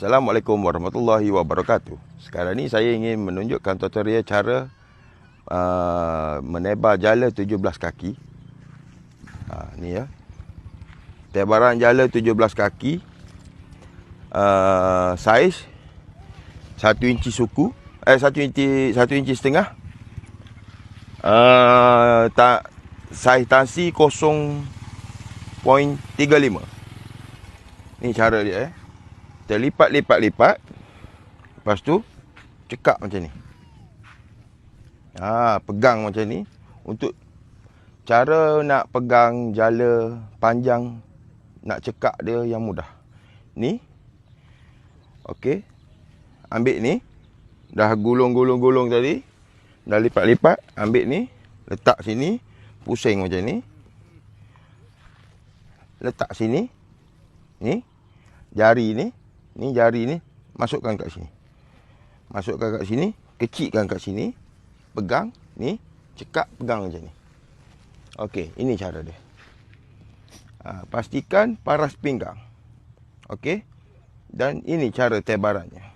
Assalamualaikum warahmatullahi wabarakatuh. Sekarang ni saya ingin menunjukkan tutorial cara uh, menebar jala 17 kaki. Ha, ni ya. Tebaran jala 17 kaki. Uh, saiz 1 inci suku. Eh 1 inci 1 inci setengah. Uh, tak saiz tansi 0.35. Ni cara dia eh. Terlipat-lipat-lipat. Lepas tu cekak macam ni. Ha, pegang macam ni untuk cara nak pegang jala panjang nak cekak dia yang mudah. Ni. Okey. Ambil ni. Dah gulung-gulung-gulung tadi. Dah lipat-lipat, ambil ni, letak sini, pusing macam ni. Letak sini. Ni. Jari ni Ni jari ni masukkan kat sini. Masukkan kat sini, kecikkan kat sini. Pegang, ni, cekak pegang macam ni. Okey, ini cara dia. Ha, pastikan paras pinggang. Okey. Dan ini cara tebarannya.